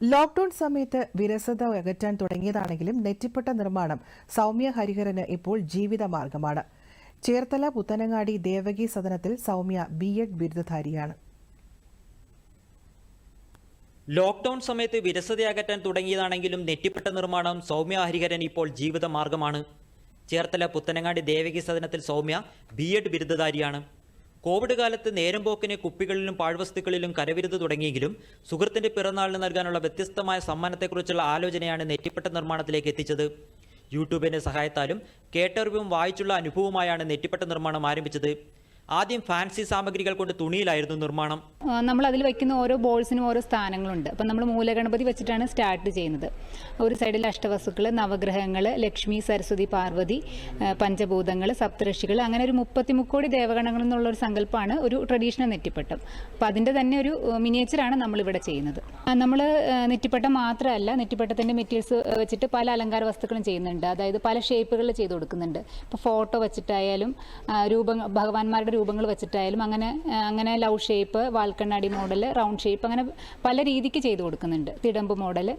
Lockdown സമയത്ത് വിരസത അകറ്റാൻ തുടങ്ങിയതാണെങ്കിലും നെറ്റിപ്പട്ട നിർമ്മാണം സൗമ്യ ഹരിഹരന് ഇപ്പോൾ ജീവിതമാർഗമാണ് ചേർത്തല പുത്തനങ്ങാടി ദേവകി സദനത്തിൽ സൗമ്യ ബി എഡ് ബിരുദധാരിയാണ്. ലോക്ക്ഡൌൺ സമയത്ത് വിരസതയകറ്റാൻ തുടങ്ങിയതാണെങ്കിലും നെറ്റിപ്പട്ട നിർമ്മാണം സൗമ്യ ഹരിഹരൻ ഇപ്പോൾ ജീവിതമാർഗമാണ് ചേർത്തല പുത്തനങ്ങാടി ദേവകി സദനത്തിൽ സൗമ്യ ബി എഡ് ബിരുദധാരിയാണ്. കോവിഡ് കാലത്ത് നേരം പോക്കിന് കുപ്പികളിലും പാഴ്വസ്തുക്കളിലും കരവിരുത് തുടങ്ങിയെങ്കിലും സുഹൃത്തിന്റെ പിറന്നാളിന് നൽകാനുള്ള വ്യത്യസ്തമായ സമ്മാനത്തെക്കുറിച്ചുള്ള ആലോചനയാണ് നെറ്റിപ്പട്ട നിർമ്മാണത്തിലേക്ക് എത്തിച്ചത്. യൂട്യൂബിന്റെ സഹായത്താലും കേട്ടറിവും വായിച്ചുള്ള അനുഭവവുമായാണ് നെറ്റിപ്പട്ട നിർമ്മാണം ആരംഭിച്ചത്. ആദ്യം ഫാൻസി സാമഗ്രികൾ കൊണ്ട് തുണിയിലായിരുന്നു നിർമ്മാണം. നമ്മൾ അതിൽ വെക്കുന്ന ഓരോ ബോൾസിനും ഓരോ സ്ഥാനങ്ങളുണ്ട്. അപ്പം നമ്മൾ മൂലഗണപതി വെച്ചിട്ടാണ് സ്റ്റാർട്ട് ചെയ്യുന്നത്. ഒരു സൈഡിൽ അഷ്ടവസ്തുക്കൾ നവഗ്രഹങ്ങൾ ലക്ഷ്മി സരസ്വതി പാർവതി പഞ്ചഭൂതങ്ങൾ സപ്തഋഷികൾ അങ്ങനെ ഒരു മുപ്പത്തി മുക്കോടി ദേവഗണങ്ങൾ എന്നുള്ള ഒരു സങ്കല്പമാണ് ഒരു ട്രഡീഷണൽ നെറ്റിപ്പട്ടം. അപ്പം അതിന്റെ തന്നെ ഒരു മിനിയേച്ചറാണ് നമ്മളിവിടെ ചെയ്യുന്നത്. നമ്മൾ നെറ്റിപ്പട്ടം മാത്രമല്ല നെറ്റിപ്പട്ടത്തിന്റെ മെറ്റീരിയൽസ് വെച്ചിട്ട് പല അലങ്കാര വസ്തുക്കളും ചെയ്യുന്നുണ്ട്. അതായത് പല ഷേപ്പുകളിൽ ചെയ്ത് കൊടുക്കുന്നുണ്ട്. ഇപ്പോൾ ഫോട്ടോ വെച്ചിട്ടായാലും രൂപ ഭഗവാന്മാരുടെ രൂപങ്ങൾ വെച്ചിട്ടായാലും അങ്ങനെ അങ്ങനെ ലവ് ഷേപ്പ് വാൽക്കണ്ണാടി മോഡൽ റൗണ്ട് ഷേപ്പ് അങ്ങനെ പല രീതിക്ക് ചെയ്തു കൊടുക്കുന്നുണ്ട്. തിടമ്പ് മോഡൽ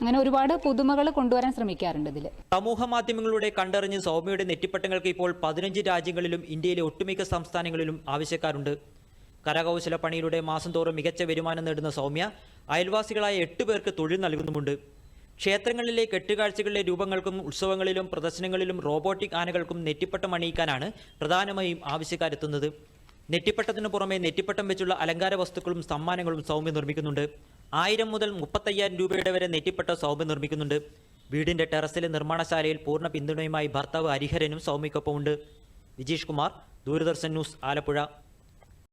അങ്ങനെ ഒരുപാട് പുതുമകൾ കൊണ്ടുവരാൻ ശ്രമിക്കാറുണ്ട് ഇതിൽ സമൂഹ മാധ്യമങ്ങളുടെ കണ്ടറിഞ്ഞ് സൗമ്യയുടെ നെറ്റിപ്പട്ടങ്ങൾക്ക് ഇപ്പോൾ പതിനഞ്ച് രാജ്യങ്ങളിലും ഇന്ത്യയിലെ ഒട്ടുമിക്ക സംസ്ഥാനങ്ങളിലും ആവശ്യക്കാരുണ്ട്. കരകൗശല പണിയിലൂടെ മാസം തോറും മികച്ച വരുമാനം നേടുന്ന സൗമ്യ അയൽവാസികളായ എട്ട് പേർക്ക് തൊഴിൽ നൽകുന്നുമുണ്ട്. ക്ഷേത്രങ്ങളിലെ കെട്ടുകാഴ്ചകളിലെ രൂപങ്ങൾക്കും ഉത്സവങ്ങളിലും പ്രദർശനങ്ങളിലും റോബോട്ടിക് ആനകൾക്കും നെറ്റിപ്പട്ടം അണിയിക്കാനാണ് പ്രധാനമായും ആവശ്യക്കാരെത്തുന്നത്. നെറ്റിപ്പട്ടത്തിനു പുറമെ നെറ്റിപ്പട്ടം വെച്ചുള്ള അലങ്കാര വസ്തുക്കളും സമ്മാനങ്ങളും സൗമ്യ നിർമ്മിക്കുന്നുണ്ട്. ആയിരം മുതൽ മുപ്പത്തയ്യായിരം രൂപയുടെ വരെ നെറ്റിപ്പട്ട സൗമ്യ നിർമ്മിക്കുന്നുണ്ട്. വീടിന്റെ ടെറസിലെ നിർമ്മാണശാലയിൽ പൂർണ പിന്തുണയുമായി ഭർത്താവ് ഹരിഹരനും സൗമ്യക്കൊപ്പമുണ്ട് വിജീഷ് കുമാർ ദൂരദർശൻ ന്യൂസ് ആലപ്പുഴ.